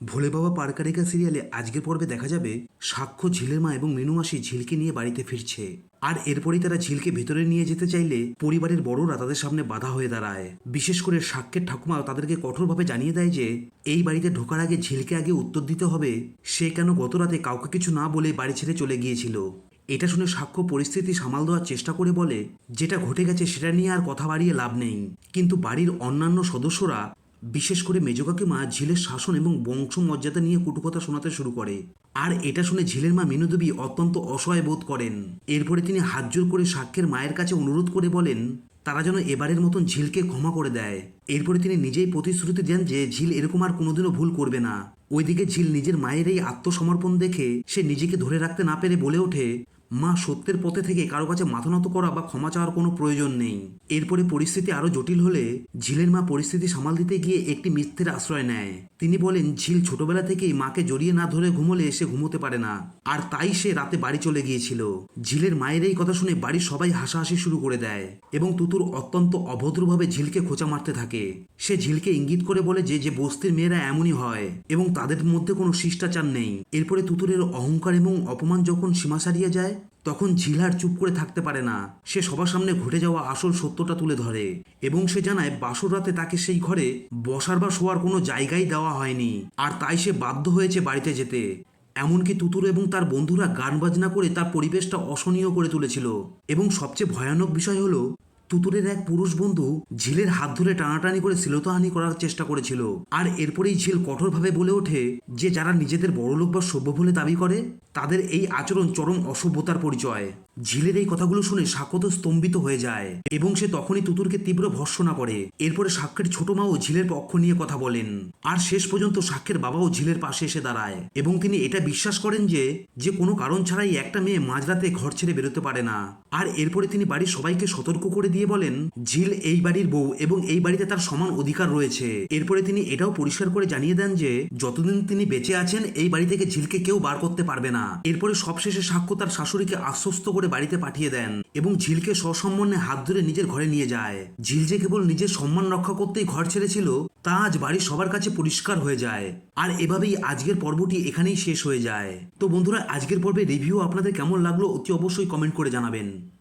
ভোলে বাবা পারকারিকা সিরিয়ালে আজকের পর্বে দেখা যাবে সাক্ষ্য ঝিলের মা এবং মিনু মাসি ঝিলকে নিয়ে বাড়িতে ফিরছে। আর এরপরেই তারা ঝিলকে ভেতরে নিয়ে যেতে চাইলে পরিবারের বড়রা তাদের সামনে বাধা হয়ে দাঁড়ায়। বিশেষ করে সাক্ষ্যের ঠাকুমা তাদেরকে কঠোরভাবে জানিয়ে দেয় যে, এই বাড়িতে ঢোকার আগে ঝিলকে আগে উত্তর দিতে হবে। সে কেন গত রাতে কাউকে কিছু না বলে বাড়ি ছেড়ে চলে গিয়েছিল? এটা শুনে সাক্ষ্য পরিস্থিতি সামাল দেওয়ার চেষ্টা করে বলে, যেটা ঘটে গেছে সেটা নিয়ে আর কথা বাড়িয়ে লাভ নেই। কিন্তু বাড়ির অন্যান্য সদস্যরা বিশেষ করে মেজকাকে মা ঝিলের শাসন এবং বংশমর্যাদা নিয়ে কুটুকথা শোনাতে শুরু করে। আর এটা শুনে ঝিলের মা মিনুদেবী অত্যন্ত অসহায় বোধ করেন। এরপরে তিনি হাতজোর করে সাক্ষ্যের মায়ের কাছে অনুরোধ করে বলেন, তারা যেন এবারের মতন ঝিলকে ক্ষমা করে দেয়। এরপরে তিনি নিজেই প্রতিশ্রুতি দেন যে ঝিল এরকম আর কোনোদিনও ভুল করবে না। ওইদিকে ঝিল নিজের মায়ের এই আত্মসমর্পণ দেখে সে নিজেকে ধরে রাখতে না পেরে বলে ওঠে মা সত্যের পথে থেকে কারও কাছে মাথা নত করা বা ক্ষমা চাওয়ার কোনো প্রয়োজন নেই। এরপরে পরিস্থিতি আরও জটিল হলে ঝিলের মা পরিস্থিতি সামাল দিতে গিয়ে একটি মিথ্যের আশ্রয় নেয়। তিনি বলেন, ঝিল ছোটবেলা থেকেই মাকে জড়িয়ে না ধরে ঘুমোলে সে ঘুমোতে পারে না। আর তাই সে রাতে বাড়ি চলে গিয়েছিল। ঝিলের মায়ের এই কথা শুনে বাড়ির সবাই হাসাহাসি শুরু করে দেয় এবং তুতুর অত্যন্ত অভদ্রভাবে ঝিলকে খোঁচা মারতে থাকে। সে ঝিলকে ইঙ্গিত করে বলে যে যে বস্তির মেয়েরা এমনই হয় এবং তাদের মধ্যে কোনো শিষ্টাচার নেই। এরপরে তুতুরের অহংকার এবং অপমান যখন সীমা সারিয়ে যায় তখন ঝিলার চুপ করে থাকতে পারে না। সে সবার সামনে ঘটে যাওয়া আসল সত্যটা তুলে ধরে এবং সে জানায়, বাসর রাতে তাকে সেই ঘরে বসার বা শোয়ার কোনো জায়গাই দেওয়া হয়নি আর তাই সে বাধ্য হয়েছে বাড়িতে যেতে। এমনকি তুতুর এবং তার বন্ধুরা গান বাজনা করে তার পরিবেশটা অসহনীয় করে তুলেছিল এবং সবচেয়ে ভয়ানক বিষয় হলো, তুতুরের এক পুরুষ বন্ধু ঝিলের হাত ধরে টানাটানি করে শ্লীলতাহানি করার চেষ্টা করেছিল। আর এরপরেই ঝিল কঠোরভাবে বলে ওঠে যে, যারা নিজেদের বড়লোক বা সভ্য বলে দাবি করে তাদের এই আচরণ চরম অসভ্যতার পরিচয়। ঝিলের এই কথাগুলো শুনে সাক্ষত স্তম্ভিত হয়ে যায় এবং সে তখনই তুতুরকে তীব্র ভর্সনা করে। এরপরে সাক্ষের ছোট মাও ঝিলের পক্ষ নিয়ে কথা বলেন। আর শেষ পর্যন্ত সাক্ষের বাবাও ঝিলের পাশে এসে দাঁড়ায় এবং তিনি এটা বিশ্বাস করেন যে যে কোনো কারণ ছাড়াই একটা মেয়ে মাঝরাতে ঘর ছেড়ে বেরোতে পারে না। আর এরপরে তিনি বাড়ির সবাইকে সতর্ক করে দিয়ে বলেন, ঝিল এই বাড়ির বউ এবং এই বাড়িতে তার সমান অধিকার রয়েছে। এরপরে তিনি এটাও পরিষ্কার করে জানিয়ে দেন যে, যতদিন তিনি বেঁচে আছেন, এই বাড়ি থেকে ঝিলকে কেউ বার করতে পারবে না এরপরে সবশেষে সাক্ষ্য তার শাশুড়িকে আশ্বস্ত করে বাড়িতে পাঠিয়ে দেন এবং ঝিলকে সসম্মানে হাত ধরে নিজের ঘরে নিয়ে যায়। ঝিল যে কেবল নিজের সম্মান রক্ষা করতেই ঘর ছেড়েছিল, তা আজ বাড়ির সবার কাছে পরিষ্কার হয়ে যায়। আর এভাবেই আজকের পর্বটি এখানেই শেষ হয়ে যায়। তো বন্ধুরা, আজকের পর্বে রিভিউ আপনাদের কেমন লাগল অতি অবশ্যই কমেন্ট করে জানাবেন।